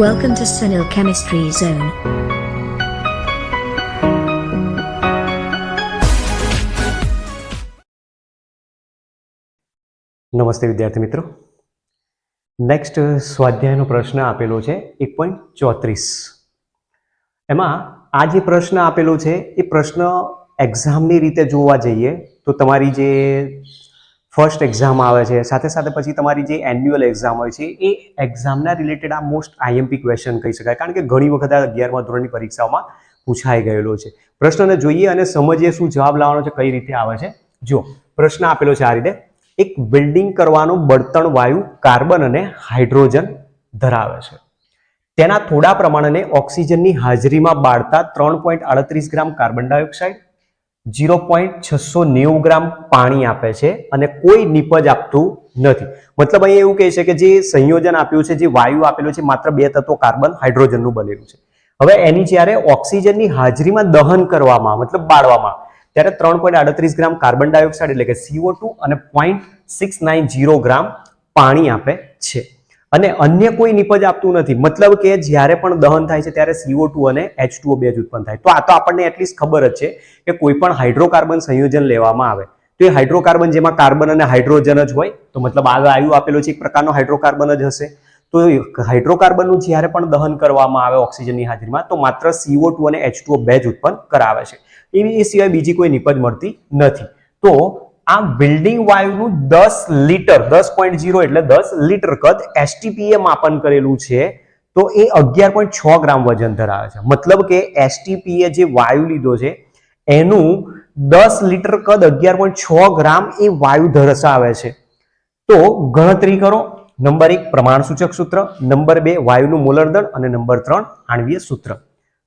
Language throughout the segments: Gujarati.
Welcome to Sunil Chemistry Zone. નમસ્તે વિદ્યાર્થી મિત્રો નેક્સ્ટ સ્વાધ્યાયનો પ્રશ્ન આપેલો છે એક પોઈન્ટ ચોત્રીસ એમાં આ જે પ્રશ્ન આપેલો છે, એ પ્રશ્ન એક્ઝામની રીતે જોવા જઈએ, તો તમારી જે ફર્સ્ટ એક્ઝામ આવે છે. સાથે સાથે પછી તમારી જે એન્યુઅલ એક્ઝામ હોય છે, એ એક્ઝામના રિલેટેડ આ મોસ્ટ આઈએમપી ક્વેશ્ચન કહી શકાય. કારણ કે ઘણી વખત આ અગિયારમા ધોરણની પરીક્ષાઓમાં પૂછાઈ ગયેલો છે. પ્રશ્નને જોઈએ અને સમજીએ શું જવાબ લાવવાનો છે, કઈ રીતે આવે છે. જો પ્રશ્ન આપેલો છે આ રીતે. એક બિલ્ડિંગ કરવાનું બળતણ વાયુ, કાર્બન અને હાઇડ્રોજન ધરાવે છે. તેના થોડા પ્રમાણને ઓક્સિજનની હાજરીમાં બાળતા ત્રણ પોઈન્ટ આડત્રીસ gram carbon dioxide zero point છસો નેવું ગ્રામ પાણી આપે છે અને કોઈ નિપજ આપતું નથી. મતલબ અહીંયા એવું કહે છે કે જે સંયોજન આપ્યું છે, જે વાયુ આપેલું છે, માત્ર બે તત્વો કાર્બન, હાઇડ્રોજનનું બનેલું છે. હવે એની જ્યારે ઓક્સિજનની હાજરીમાં દહન કરવામાં, મતલબ બાળવામાં, ત્યારે ત્રણ પોઈન્ટ આડત્રીસ ગ્રામ કાર્બન ડાયોક્સાઇડ એટલે કે સીઓ ટુ અને point six nine zero gram પાણી આપે છે. અને અન્ય કોઈ નિપજ આપતું નથી. મતલબ કે જ્યારે પણ દહન થાય છે, ત્યારે સીઓ ટુ અને એચ ટુ બે જ ઉત્પન્ન થાય. તો આ તો આપણને એટલીસ્ટ ખબર જ છે કે કોઈ પણ હાઇડ્રોકાર્બન સંયોજન લેવામાં આવે. તો એ હાઇડ્રોકાર્બન જેમાં કાર્બન અને હાઇડ્રોજન જ હોય, તો મતલબ આ વાયુ આપેલો છે, એક પ્રકારનો હાઇડ્રોકાર્બન જ હશે. તો હાઇડ્રોકાર્બનનું જ્યારે પણ દહન કરવામાં આવે ઓક્સિજનની હાજરીમાં, તો માત્ર સીઓ ટુ અને એચ ટુ બે જ ઉત્પન્ન કરાવે છે. એવી એ સિવાય બીજી કોઈ નિપજ મળતી નથી. તો આ બિલ્ડિંગ વાયુનું દસ લીટર દસ પોઈન્ટ જીરો એટલે દસ લીટર કદ એસટીપીએ માપન કરેલું છે, તો એ અગિયાર પોઈન્ટ છ ગ્રામ વજન ધરાવે છે. મતલબ કે એસટીપીએ જે વાયુ લીધો છે, એનું દસ લીટર કદ અગિયાર પોઈન્ટ છ ગ્રામ એ વાયુ દર્શાવે છે. તો ગણતરી કરો. નંબર એક પ્રમાણસૂચક સૂત્ર, નંબર બે વાયુનું મોલર દળ અને નંબર ત્રણ આણવીય સૂત્ર.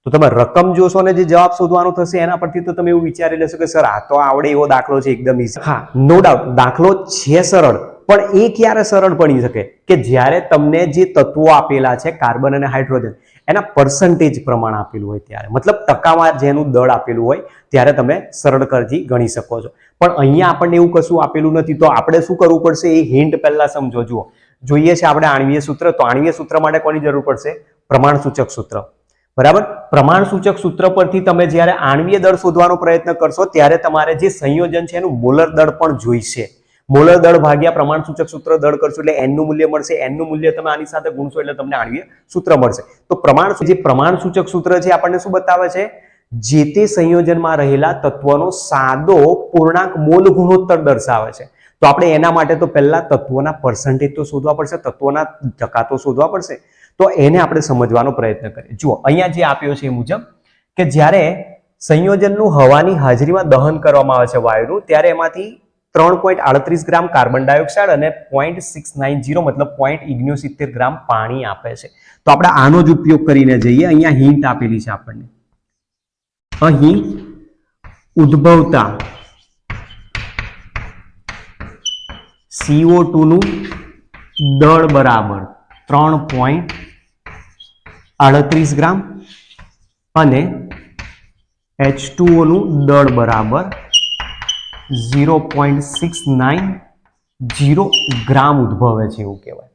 તો તમે રકમ જોશો ને જે જવાબ શોધવાનો થશે, એના પરથી તો તમે એવું વિચારી લેશો કે, સર, આ તો આવડે એવો દાખલો છે, એકદમ ઈઝી હા નો ડાઉટ દાખલો છે સરળ, પણ એ ક્યારે સરળ બની શકે? કે જ્યારે તમને જે તત્વો આપેલા છે, કાર્બન અને હાઇડ્રોજન, એના પર્સન્ટેજ પ્રમાણ આપેલું હોય ત્યારે, મતલબ ટકામાં જેનું દળ આપેલું હોય, ત્યારે તમે સરળ કરથી ગણી શકો છો. પણ અહીંયા આપણને એવું કશું આપેલું નથી, તો આપણે શું કરવું પડશે? એ હિન્ટ પહેલા સમજો, જુઓ. જોઈએ છે, આપણે આણવીય સૂત્ર, તો આણવીય સૂત્ર માટે કોની જરૂર પડશે? પ્રમાણસૂચક સૂત્ર. બરાબર? પ્રમાણ સૂચક સૂત્ર પરથી તમે જ્યારે આણવીય દળ શોધવાનો પ્રયત્ન કરશો, ત્યારે તમારે જે સંયોજન છે એનું મોલર દળ પણ જોઈશે. મોલર દળ ભાગ્યા પ્રમાણ સૂચક સૂત્ર દળ કરશો એટલે એનનું મૂલ્ય મળશે. એનનું મૂલ્ય તમે આની સાથે ગુણશો એટલે તમને આણવીય સૂત્ર મળશે. તો પ્રમાણ જે પ્રમાણ સૂચક સૂત્ર છે આપણને શું બતાવે છે? જે તે સંયોજનમાં રહેલા તત્વનો સાદો પૂર્ણાંક મોલ ગુણોત્તર દર્શાવે છે. તો આપણે એના માટે તો પહેલા તત્વોના પર્સન્ટેજ તો શોધવા પડશે, તત્વોના ટકા તો શોધવા પડશે. તો એને આપણે સમજવાનો પ્રયત્ન કરીએ. જુઓ, અહીંયા જે આપ્યો છે એ મુજબ કે જ્યારે સંયોજનનું હવાની હાજરીમાં દહન કરવામાં આવે છે વાયુનું ત્યારે એમાંથી ત્રણ પોઈન્ટ આડત્રીસ ગ્રામ કાર્બન ડાયોક્સાઇડ અને પોઈન્ટ સિક્સ નાઇન જીરો મતલબ પોઈન્ટ સિત્તેર ગ્રામ પાણી આપે છે. તો આપણે આનો જ ઉપયોગ કરીને જઈએ. અહીંયા હિન્ટ આપેલી છે આપણને. અહીં ઉદ્ભવતા સીઓ નું દળ બરાબર ત્રણ પોઈન્ટ આડત્રીસ ગ્રામ અને એચ ટુઓનું દળ બરાબર zero point six nine zero gram ઉદ્ભવે છે એવું કહેવાય.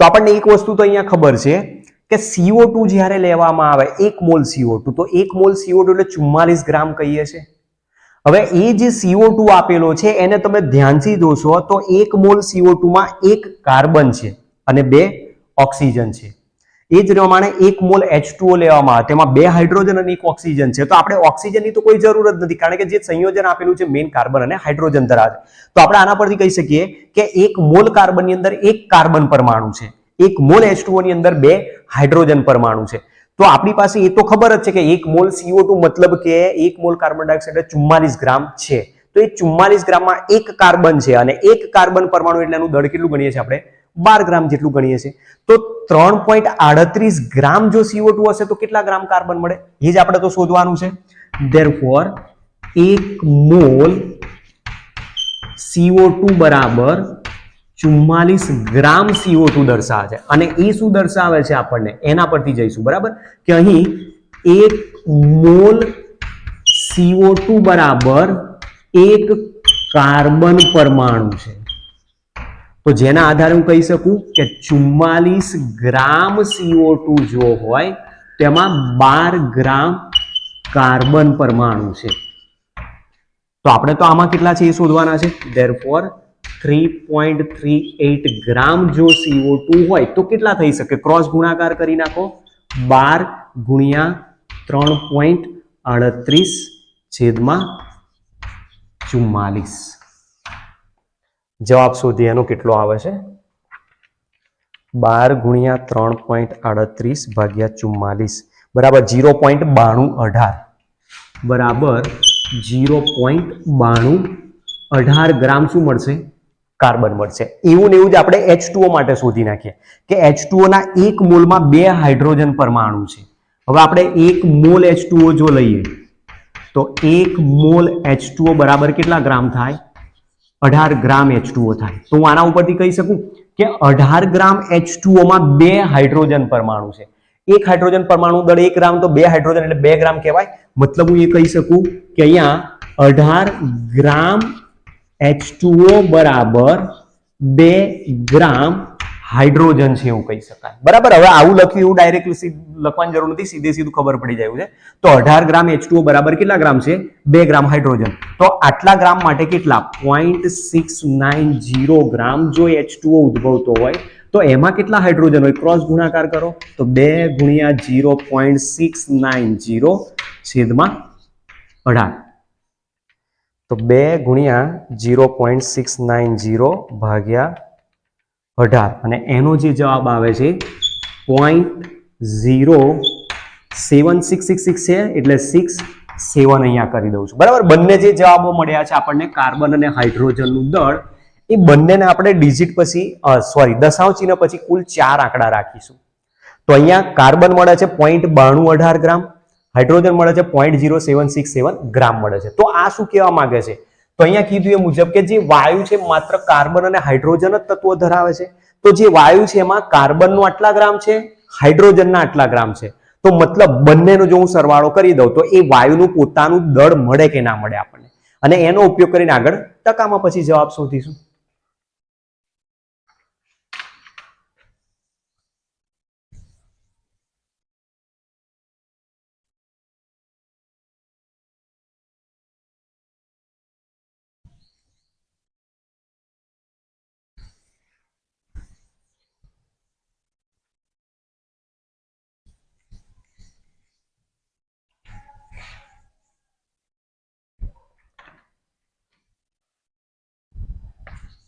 તો આપણને એક વસ્તુ તો અહીંયા ખબર છે કે સીઓ ટુ જ્યારે લેવામાં આવે, એક મોલ સીઓ ટુ તો એક મોલ સીઓ ટુ એટલે ચુમ્માલીસ ગ્રામ કહીએ છીએ હવે એ જે સીઓ ટુ આપેલો છે, એને તમે ધ્યાનથી જોશો તો એક મોલ સીઓ ટુમાં એક કાર્બન છે અને બે ઓક્સિજન છે. એ જ પ્રમાણે એક મોલ એચ લેવામાં આવે, તેમાં બે હાઇડ્રોજન અને એક ઓક્સિજન છે. તો આપણે ઓક્સિજનની તો કોઈ જરૂર જ નથી, કારણ કે જે સંયોજન આપેલું છે મેઇન કાર્બન અને હાઇડ્રોજન ધરાવે તો આપણે આના પરથી કહી શકીએ કે એક મોલ કાર્બનની અંદર એક કાર્બન પરમાણુ છે. એક મોલ એચની અંદર બે હાઇડ્રોજન પરમાણુ છે. તો આપણી પાસે એ તો ખબર જ છે કે એક મોલ સીઓ મતલબ કે એક મોલ કાર્બન ડાયોક્સાઇડ ચુમ્માલીસ ગ્રામ છે. તો એ ચુમ્માલીસ ગ્રામમાં એક કાર્બન છે અને એક કાર્બન પરમાણુ એટલે એનું દળ કેટલું ગણીએ છીએ આપણે? બાર ગ્રામ જેટલું ગણીએ છીએ. તો ત્રણ પોઈન્ટ આડત્રીસ ગ્રામ જો સીઓ ટુ હશે તો કેટલા ગ્રામ કાર્બન મળે? એ જ આપણે તો શોધવાનું છે. ધેરફોર એક મોલ સીઓ ટુ બરાબર ચુમ્માલીસ ગ્રામ સીઓ ટુ દર્શાવે છે. અને એ શું દર્શાવે છે આપણને? એના પરથી જઈશું, બરાબર? કે અહીં એક મોલ સીઓ ટુ બરાબર એક કાર્બન પરમાણુ છે. તો જેના આધારે હું કહી શકું કે ચુમ્માલીસ ગ્રામ સીઓ ટુ જો હોય, તેમાં બાર ગ્રામ કાર્બન પરમાણુ છે. તો આપણે તો આમાં કેટલા છે એ શોધવાના છે? Therefore three point three eight gram જો સીઓ ટુ હોય, તો કેટલા થઈ શકે? ક્રોસ ગુણાકાર કરી નાખો. બાર ગુણ્યા ત્રણ પોઈન્ટ અડત્રીસ છેદમાં ચુમ્માલીસ. જવાબ શોધીએ એનો કેટલો આવે છે? બાર ગુણ્યા ત્રણ પોઈન્ટ આડત્રીસ ભાગ્યા ચુમ્માલીસ. બરાબર જીરો પોઈન્ટ બાણું અઢાર. બરાબર જીરો પોઈન્ટ બાણું અઢાર ગ્રામ શું મળશે? કાર્બન મળશે. એવું ને એવું જ આપણે એચ માટે શોધી નાખીએ કે એચ ના એક મોલમાં બે હાઇડ્રોજન પરમાણુ છે. હવે આપણે એક મોલ એચ ટુઓ જો લઈએ, તો એક મોલ એચ બરાબર કેટલા ગ્રામ થાય? અઢાર ગ્રામ એચ થાય. તો હું આના ઉપરથી કહી શકું કે અઢાર ગ્રામ એચ ટુઓમાં બે હાઇડ્રોજન પરમાણુ છે. એક હાઇડ્રોજન પરમાણુ દળ એક ગ્રામ તો બે હાઇડ્રોજન એટલે બે ગ્રામ કહેવાય. મતલબ હું એ કહી શકું કે અહીંયા અઢાર ગ્રામ એચ બરાબર બે ગ્રામ હાઇડ્રોજન છે એવું કહી શકાય. બરાબર? હવે આવું લખ્યું એવું ડાયરેક્ટલી લખવાની જરૂર નથી, સીધે સીધું ખબર પડી જાય છે. તો અઢાર ગ્રામ એચ બરાબર કેટલા ગ્રામ છે? બે ગ્રામ હાઇડ્રોજન. તો આટલા ગ્રામ માટે કેટલા? Point six nine zero gram જો એચ ઉદ્ભવતો હોય, તો એમાં કેટલા હાઇડ્રોજન હોય? ક્રોસ ગુણાકાર કરો. તો બે ગુણ્યા zero point six nine zero છેદમાં અઢાર. તો બે ગુણ્યા zero point six nine zero ભાગ્યા અઢાર અને એનો જે જવાબ આવે છે point zero seven six six six છે, એટલે સિક્સ સેવન અહીંયા કરી દઉં છું. બરાબર? બંને જે જવાબો મળ્યા છે આપણને, કાર્બન અને હાઇડ્રોજનનું દળ, એ બંનેને આપણે ડિજિટ પછી સોરી દશાંશ પછી કુલ ચાર આંકડા રાખીશું. તો અહીંયા કાર્બન મળે છે પોઈન્ટ બાણું અઢાર ગ્રામ, હાઇડ્રોજન મળે છે point zero seven six seven gram મળે છે. તો આ શું કહેવા માંગે છે? તો અહીંયા કીધું એ મુજબ કે જે વાયુ છે માત્ર કાર્બન અને હાઇડ્રોજન જ તત્વો ધરાવે છે. તો જે વાયુ છે એમાં કાર્બનનો આટલા ગ્રામ છે, હાઇડ્રોજનના આટલા ગ્રામ છે. તો મતલબ બંનેનો જો હું સરવાળો કરી દઉં તો એ વાયુનું પોતાનું દળ મળે કે ના મળે આપણને? અને એનો ઉપયોગ કરીને આગળ ટકામાં પછી જવાબ શોધીશું.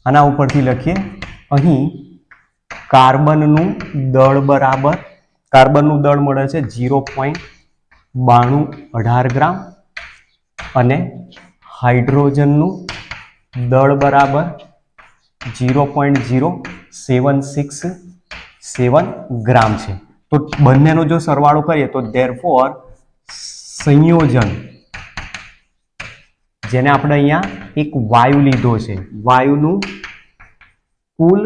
આના ઉપરથી લખીએ. અહીં કાર્બનનું દળ બરાબર, કાર્બનનું દળ મળે છે જીરો પોઈન્ટ બાણું અઢાર ગ્રામ અને હાઇડ્રોજનનું દળ બરાબર zero point zero seven six seven gram છે. તો બંનેનો જો સરવાળો કરીએ તો ધેરફોર સંયોજન જેને આપણે અહીંયા એક વાયુ લીધો છે. વાયુનું કુલ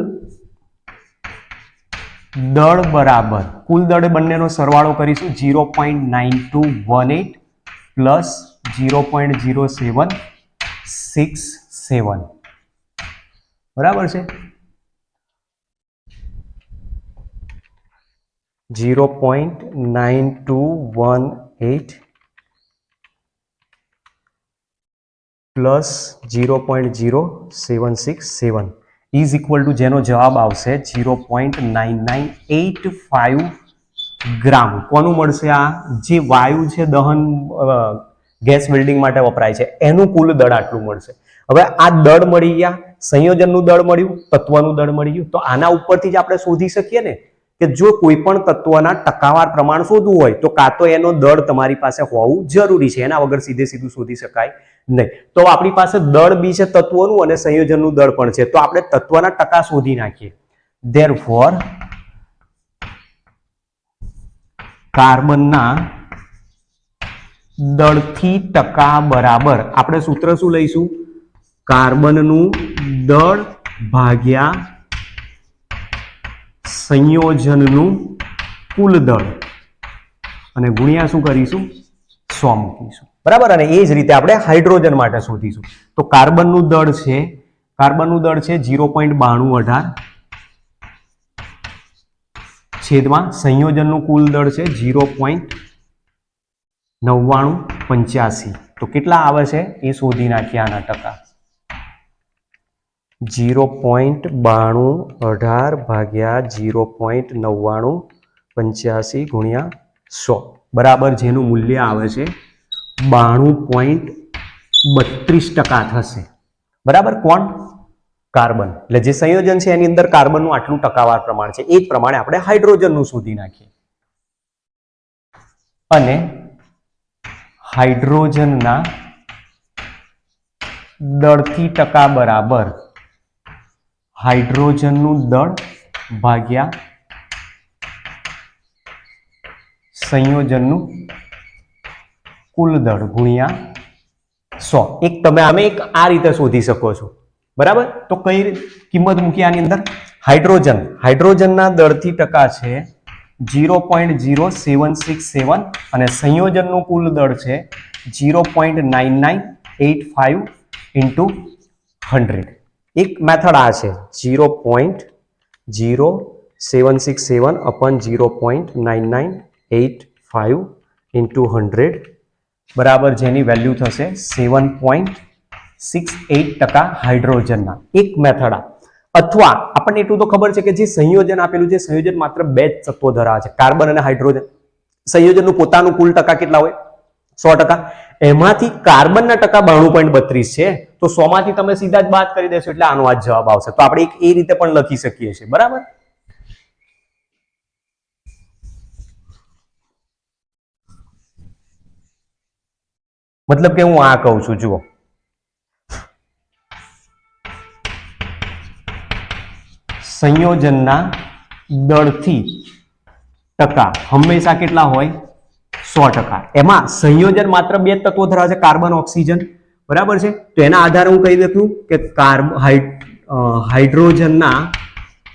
દળ બરાબર, કુલ દળ બંનેનો સરવાળો કરીશું zero point nine two one eight plus zero point zero seven six seven બરાબર છે? Zero point nine two one eight plus zero point zero seven six seven. Is equal to જેનો જવાબ આવશે zero point nine nine eight five gram. કોનું મળશે આ? જે વાયુ છે દહન ગેસ બિલ્ડિંગ માટે વપરાય છે, એનું કુલ દળ આટલું મળશે. હવે આ દળ મળી ગયા, સંયોજનનું દળ મળ્યું, તત્વનું દળ મળી ગયું. તો આના ઉપરથી જ આપણે શોધી શકીએ ને કે જો કોઈ પણ તત્વના ટકાવાર પ્રમાણ શોધવું હોય, તો કાં તો એનો દળ તમારી પાસે હોવું જરૂરી છે. એના વગર સીધે સીધું શોધી શકાય. નહીં. તો આપણી પાસે દળ બી છે તત્વોનું અને સંયોજનનું દળ પણ છે. તો આપણે તત્વના ટકા શોધી નાખીએ. ધેર ફોર કાર્બનના દળથી ટકા બરાબર. આપણે સૂત્ર શું લઈશું? કાર્બનનું દળ ભાગ્યા સંયોજનનું કુલ દળ. અને ગુણ્યા શું કરીશું? સો મૂકીશું બરાબર? અને એ જ રીતે આપણે હાઇડ્રોજન માટે શોધીશું. તો કાર્બનનું દળ છે, કાર્બનનું દળ છે જીરો પોઈન્ટ બાણું અઢાર. છેદમાં સંયોજનનું કુલ દળ છે જીરો પોઈન્ટ નવ્વાણું પંચ્યાસી. તો કેટલા આવે છે? એ શોધી નાખીએ આના ટકા. જીરો પોઈન્ટ બાણું અઢાર ભાગ્યા જીરો પોઈન્ટ નવ્વાણું પંચ્યાસી ગુણ્યા સો. બરાબર? જેનું મૂલ્ય આવે છે બાણું પોઈન્ટ બત્રીસ ટકા થશે. બરાબર? કોણ? કાર્બન. એટલે જે સંયોજન છે એની અંદર કાર્બનનું આટલું ટકાવાર પ્રમાણ છે. એ જ પ્રમાણે આપણે હાઇડ્રોજનનું શોધી નાખીએ. અને હાઇડ્રોજનના દળથી ટકા બરાબર હાઇડ્રોજનનું દળ ભાગ્યા સંયોજનનું કુલ દળ ગુણ્યા સો. એક તમે આમે એક આ રીતે શોધી શકો છો. બરાબર? તો કઈ કિંમત મૂકી આની અંદર? હાઇડ્રોજન. હાઇડ્રોજનના દળથી ટકા છે zero point zero seven six seven અને સંયોજનનું કુલ દળ છે zero point nine nine eight five into hundred. એક મેથડ આ છે. Zero point zero seven six seven upon zero point nine nine eight five into hundred બરાબર જેની વેલ્યુ થશે સેવન પોઈન્ટ સિક્સ એટ ટકા હાઇડ્રોજનના. એક મેથડ આ. અથવા આપણને એટલું તો ખબર છે કે જે સંયોજન આપેલું છે, સંયોજન માત્ર બે જ તત્વો ધરાવે છે. કાર્બન અને હાઇડ્રોજન. સંયોજનનું પોતાનું કુલ ટકા કેટલા હોય? સો ટકા. એમાંથી કાર્બનના ટકા બાણું પોઈન્ટ બત્રીસ છે. તો સોમાંથી તમે સીધા જ બાદ કરી દેશો એટલે આનો આ જવાબ આવશે. તો આપણે એક એ રીતે પણ લખી શકીએ છીએ. બરાબર? મતલબ કે હું આ કહું છું, જુઓ. સંયોજનના દળથી ટકા હંમેશા કેટલા હોય? સો ટકા. એમાં સંયોજન માત્ર બે તત્વો ધરાવે છે, કાર્બન, ઓક્સિજન. બરાબર છે? તો એના આધારે હું કહી દઉં કે કાર્બ હાઇડ્રોજનના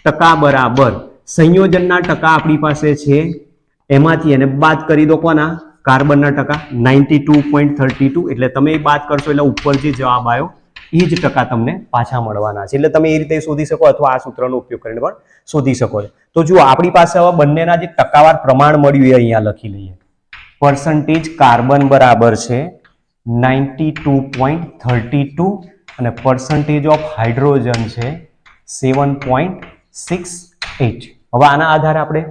ટકા બરાબર. સંયોજનના ટકા આપણી પાસે છે, એમાંથી એને બાદ કરી દો કોના? કાર્બનના ટકા ninety two point thirty two એટલે તમે એ બાદ કરશો, એટલે ઉપર જે જવાબ આવ્યો એ જ ટકા તમને પાછા મળવાના છે. એટલે તમે એ રીતે શોધી શકો અથવા આ સૂત્રનો ઉપયોગ કરીને પણ શોધી શકો છો. તો જુઓ, આપણી પાસે હવે બંનેના જે ટકાવાર પ્રમાણ મળ્યું એ અહીંયા લખી લઈએ. પર્સન્ટેજ કાર્બન બરાબર છે ninety two point thirty two અને પર્સન્ટેજ ઓફ હાઇડ્રોજન છે સેવન પોઈન્ટ સિક્સ એટ હવે આના આધારે આપણે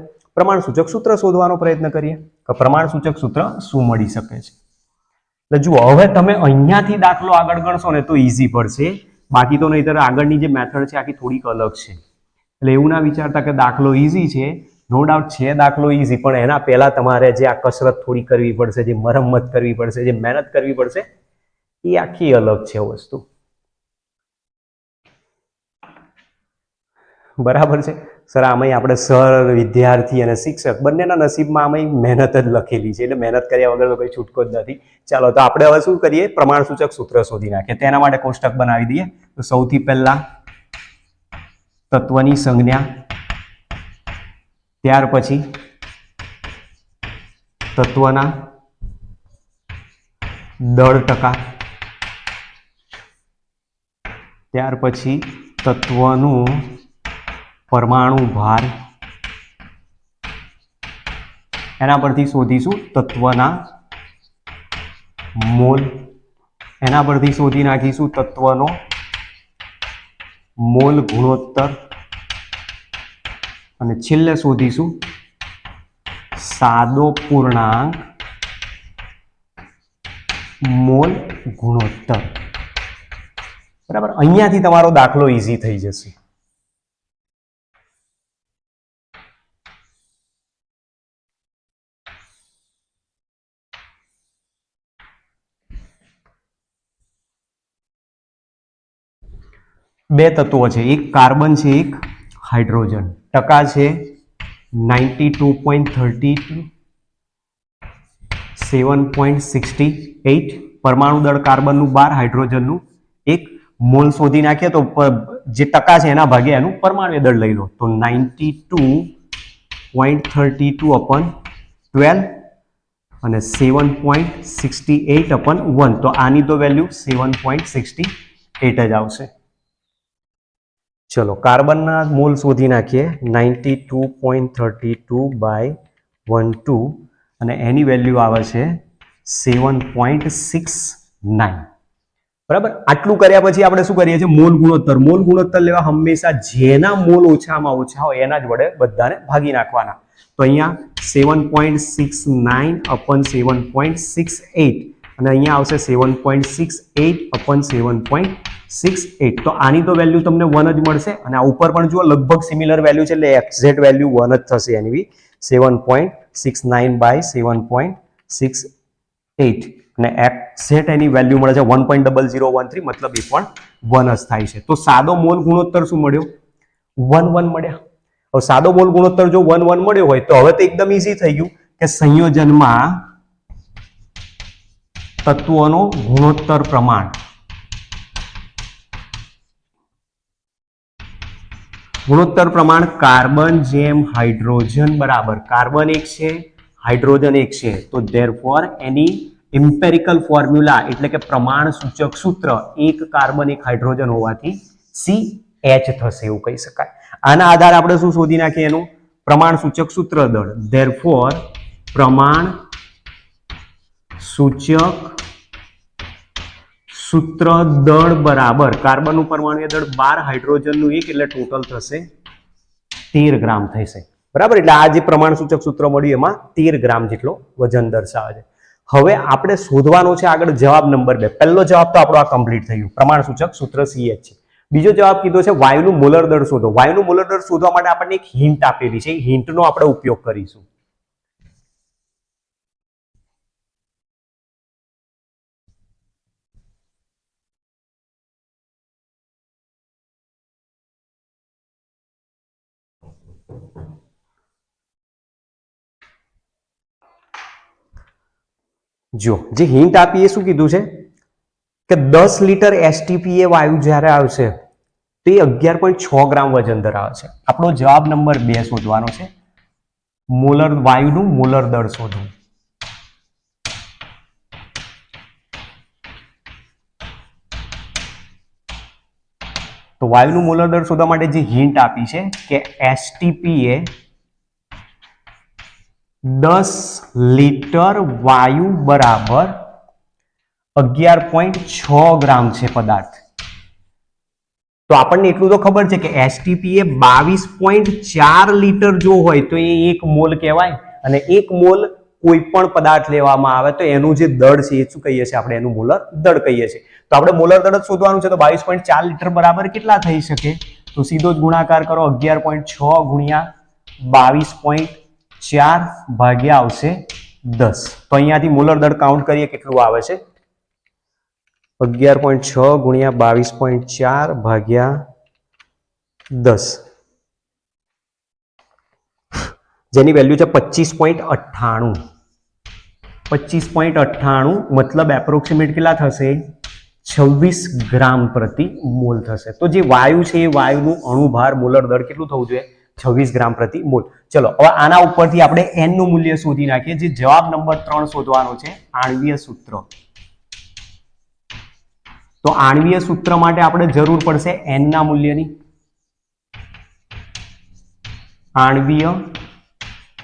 પ્રમાણ સૂચક સૂત્ર શોધવાનો પ્રયત્ન કરીએ કે પ્રમાણ સૂચક સૂત્ર શું મળી શકે છે? એટલે જુઓ, હવે તમે અહીંયાથી દાખલો આગળ ગણશો ને તો ઈઝી પડશે. બાકી તો નહીતર આગળની જે મેથડ છે, આખી થોડીક અલગ છે. એટલે એવું ના વિચારતા કે દાખલો ઈઝી છે. નો ડાઉટ છે દાખલો ઈઝી પણ એના પહેલા તમારે જે આ કસરત થોડી કરવી પડશે, જે મરમ્મત કરવી પડશે, જે મહેનત કરવી પડશે, એ આખી અલગ છે વસ્તુ. બરાબર છે? સર આમાં આપણે સર, વિદ્યાર્થી અને શિક્ષક બંનેના નસીબમાં આમાં મહેનત જ લખેલી છે. એટલે મહેનત કર્યા વગર તો કંઈ છૂટકો જ નથી. ચાલો, તો આપણે હવે શું કરીએ? પ્રમાણ સૂચક સૂત્ર શોધી નાખીએ. તેના માટે કોષ્ટક બનાવી દઈએ. તો સૌથી પહેલા તત્વની સંજ્ઞા, ત્યાર પછી તત્વના દળ ટકા, ત્યાર પછી તત્વનું પરમાણુ ભાર. એના પરથી શોધીશું તત્વના મોલ. એના પરથી શોધી નાખીશું તત્વનો મોલ ગુણોત્તર. અને છેલ્લે શોધીશું સાદો પૂર્ણાંક મોલ ગુણોત્તર. બરાબર? અહીંયાથી તમારો દાખલો ઈઝી થઈ જશે. બે તત્વો છે. એક કાર્બન છે, એક હાઇડ્રોજન. ટકા છે ninety two point thirty two seven point sixty eight પરમાણુ દળ કાર્બનનું બાર, હાઇડ્રોજનનું એક. મોલ શોધી નાખીએ તો જે ટકા છે એના ભાગે એનું પરમાણુ દળ લઈ લો. તો ninety two point thirty two upon twelve અને seven point sixty eight upon one. તો આની તો value seven point sixty eight જ આવશે. ચલો, કાર્બનના મોલ શોધી નાખીએ. Ninety two point thirty two by one two. અને એની વેલ્યુ આવે છે સેવન પોઈન્ટ સિક્સ નાઇન. બરાબર? આટલું કર્યા પછી આપણે શું કરીએ છીએ? મોલ ગુણોત્તર. મોલ ગુણોત્તર લેવા હંમેશા જેના મોલ ઓછામાં ઓછા હોય એના જ વડે બધાને ભાગી નાખવાના. તો અહીંયા seven point six nine upon seven point six eight. અને અહીંયા આવશે seven point six eight upon seven point six eight તો આની તો વેલ્યુ તમને વન જ મળશે અને આ ઉપર પણ જુઓ, લગભગ સિમિલર વેલ્યુ છે એટલે એક્ઝેક્ટ વેલ્યુ વન જ થશે એની બી. Seven point six nine by seven point six eight અને એક્ઝેક્ટ એની વેલ્યુ મળે છે one point double zero one three મતલબ એ પણ વન જ થાય છે. તો સાદો મોલ ગુણોત્તર શું મળ્યો? વન વન મળ્યા. હવે સાદો મોલ ગુણોત્તર જો વન વન મળ્યો હોય, તો હવે તો એકદમ ઈઝી થઈ ગયું કે સંયોજનમાં તત્વોનો ગુણોત્તર પ્રમાણ ગુણોત્તર પ્રમાણ કાર્બન જેમ હાઇડ્રોજન બરાબર કાર્બન એક છે, હાઇડ્રોજન એક છે. તો ધેરફોર એની ઇમ્પેરિકલ ફોર્મ્યુલા એટલે કે પ્રમાણ સૂચક સૂત્ર, એક કાર્બન, એક હાઇડ્રોજન હોવાથી સી એચ થશે એવું કહી શકાય. આના આધારે આપણે શું શોધી નાખીએ એનું? પ્રમાણ સૂચક સૂત્ર દળ. ધેરફોર પ્રમાણ સૂચક સૂત્ર દળ બરાબર કાર્બનનું પરમાણુ દળ બાર, હાઇડ્રોજનનું એક, એટલે ટોટલ થશે તેર ગ્રામ થશે. બરાબર? એટલે આ જે પ્રમાણ સૂચક સૂત્ર મળ્યું એમાં તેર ગ્રામ જેટલો વજન દર્શાવે છે. હવે આપણે શોધવાનો છે આગળ જવાબ નંબર બે. પહેલો જવાબ તો આપણો આ કમ્પ્લીટ થયું પ્રમાણ સૂચક સૂત્ર સીએચ છે. બીજો જવાબ કીધો છે વાયુનું મોલર દળ શોધો. વાયુનું મોલર દળ શોધવા માટે આપણને એક હિન્ટ આપેલી છે. એ હિન્ટનો આપણે ઉપયોગ કરીશું. જો જે હિન્ટ આપી એ શું કીધું છે? કે દસ લીટર એસટીપીએ વાયુ જ્યારે આવશે, તે અગિયાર પોઈન્ટ છ ગ્રામ વજન ધરાવે છે. આપણો જવાબ નંબર બે શોધવાનો છે. મોલર વાયુનું મોલર દળ શોધવું. તો વાયુનું મોલર દળ શોધવા માટે જે હિન્ટ આપી છે કે એસટીપીએ દસ લીટર વાયુ બરાબર અગિયાર પોઈન્ટ છ ગ્રામ છે પદાર્થ. તો આપણને એટલું તો ખબર છે કે એસટીપી એ બાવીસ પોઈન્ટ ચાર લીટર જો હોય તો એ એક મોલ કહેવાય અને એક મોલ કોઈ પણ પદાર્થ લેવામાં આવે તો એનું જે દળ છે એ શું કહીએ છીએ આપણે? એનું મોલર દળ કહીએ છીએ. તો આપણે મોલર દળ જ શોધવાનું છે તો બાવીસ પોઈન્ટ ચાર લીટર બરાબર કેટલા થઈ શકે? તો સીધો જ ગુણાકાર કરો અગિયાર પોઈન્ટ છ ગુણ્યા બાવીસ પોઈન્ટ ચાર ભાગ્યા આવશે દસ. તો અહીંયાથી મોલર દળ કાઉન્ટ કરીએ કેટલું આવે છે? અગિયાર પોઈન્ટ છ ગુણ્યા બાવીસ પોઈન્ટ ચાર ભાગ્યા દસ. જેની વેલ્યુ છે પચીસ પોઈન્ટ અઠ્ઠાણું. પચીસ પોઈન્ટ અઠ્ઠાણું મતલબ એપ્રોક્સિમેટ કેટલા થશે? છવ્વીસ ગ્રામ પ્રતિ મોલ થશે. તો જે વાયુ છે એ વાયુનું અણુભાર મોલર દળ કેટલું થવું જોઈએ? છવ્વીસ ગ્રામ પ્રતિ મોલ. ચલો, હવે આના ઉપરથી આપણે એનનું મૂલ્ય શોધી નાખીએ, જે જવાબ નંબર ત્રણ શોધવાનો છે, આણવીય સૂત્ર. તો આણવીય સૂત્ર માટે આપણે જરૂર પડશે એન ના મૂલ્યની. આણવીય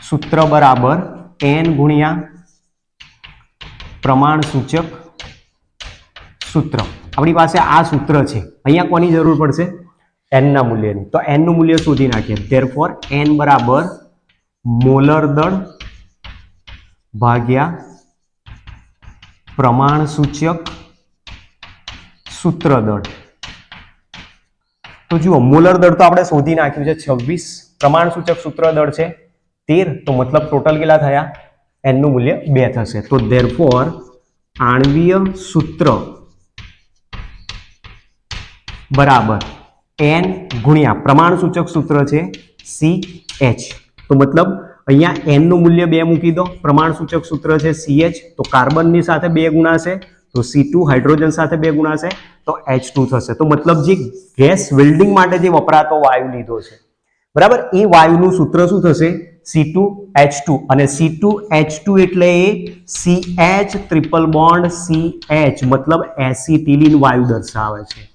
સૂત્ર બરાબર એન ગુણ્યા પ્રમાણ સૂચક સૂત્ર. આપણી પાસે આ સૂત્ર છે. અહીંયા કોની જરૂર પડશે? એન ના મૂલ્યની. તો એનનું મૂલ્ય શોધી નાખીએ. ધેરફોર એન બરાબર મોલર દળ ભાગ્યા પ્રમાણ સૂચક સૂત્ર દળ. તો જુઓ, મોલર દળ તો આપણે શોધી નાખ્યું છે છવ્વીસ. પ્રમાણ સૂચક સૂત્ર દળ છે તેર. તો મતલબ ટોટલ કેટલા થયા? એનનું મૂલ્ય બે થશે. તો ધેરફોર આણવીય સૂત્ર બરાબર એન ગુણ્યા પ્રમાણ સૂચક સૂત્ર છે સી એચ તો મતલબ અહીંયા એનનું મૂલ્ય બે મૂકી દો. પ્રમાણ સૂચક સૂત્ર છે સી એચ તો કાર્બનની સાથે બે ગુણાશે, તો સી ટુ હાઇડ્રોજન સાથે બે ગુણાશે, તો એચ ટુ થશે. તો મતલબ જે ગેસ વેલ્ડિંગ માટે જે વપરાતો વાયુ લીધો છે. બરાબર? એ વાયુનું સૂત્ર શું થશે? સી ટુ એચ ટુ અને સી ટુ એચ ટુ એટલે એ C H triple bond C H મતલબ એસિટિલિન વાયુ દર્શાવે છે.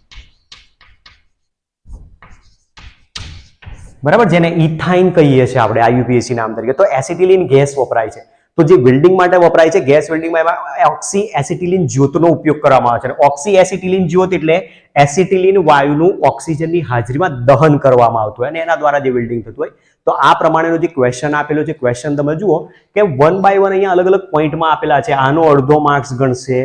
બરાબર? જેને ઇથાઇન કહીએ છીએ આપણે આયુપીએસી નામ તરીકે તો એસિટિલિન ગેસ વપરાય છે. તો જે વેલ્ડિંગ માટે વપરાય છે, ગેસ વેલ્ડિંગમાં એમાં ઓક્સી એસિટિલિન જ્યોતનો ઉપયોગ કરવામાં આવે છે. ઓક્સી એસિટિલિન જ્યોત એટલે એસિટિલિન વાયુનું ઓક્સિજનની હાજરીમાં દહન કરવામાં આવતું હોય અને એના દ્વારા જે વેલ્ડિંગ થતું હોય. તો આ પ્રમાણેનો જે ક્વેશ્ચન આપેલો છે ક્વેશ્ચન તમે જુઓ કે વન બાય વન અહીંયા અલગ અલગ પોઈન્ટમાં આપેલા છે. આનો અડધો માર્ક્સ ગણશે,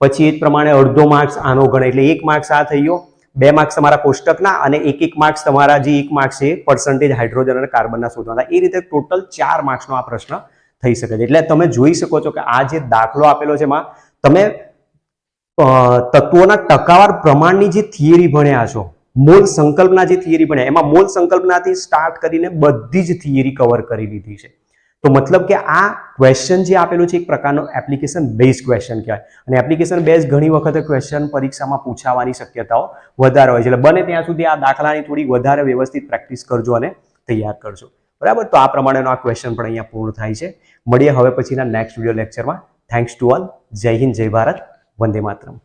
પછી એ જ પ્રમાણે અડધો માર્ક્સ આનો ગણે એટલે એક માર્ક્સ આ થઈ ગયો. બે માર્ક્સ તમારા કોષ્ટકના અને એક એક માર્ક્સ તમારા જે એક માર્ક્સ છે પર્સન્ટેજ હાઇડ્રોજન અને કાર્બનના શોધવાના. એ રીતે ટોટલ ચાર માર્ક્સનો આ પ્રશ્ન થઈ શકે છે. એટલે તમે જોઈ શકો છો કે આ જે દાખલો આપેલો છે એમાં તમે તત્વોના ટકાવાર પ્રમાણની જે થિયરી ભણ્યા છો, મોલ સંકલ્પના જે થિયરી ભણ્યા, એમાં મોલ સંકલ્પનાથી સ્ટાર્ટ કરીને બધી જ થિયરી કવર કરી લીધી છે. તો મતલબ કે આ ક્વેશ્ચન જે આપેલું છે એક પ્રકારનો એપ્લિકેશન બેઝ ક્વેશ્ચન કહેવાય. અને એપ્લિકેશન બેઝ ઘણી વખત ક્વેશ્ચન પરીક્ષામાં પૂછાવાની શક્યતાઓ વધારે હોય છે. એટલે બને ત્યાં સુધી આ દાખલાની થોડી વધારે વ્યવસ્થિત પ્રેક્ટિસ કરજો અને તૈયાર કરજો. બરાબર? તો આ પ્રમાણેનો આ ક્વેશ્ચન પણ અહીંયા પૂર્ણ થાય છે. મળીએ હવે પછીના નેક્સ્ટ વીડિયો લેક્ચરમાં thanks to all Jai Hind, Jai Bharat. Vande Mataram.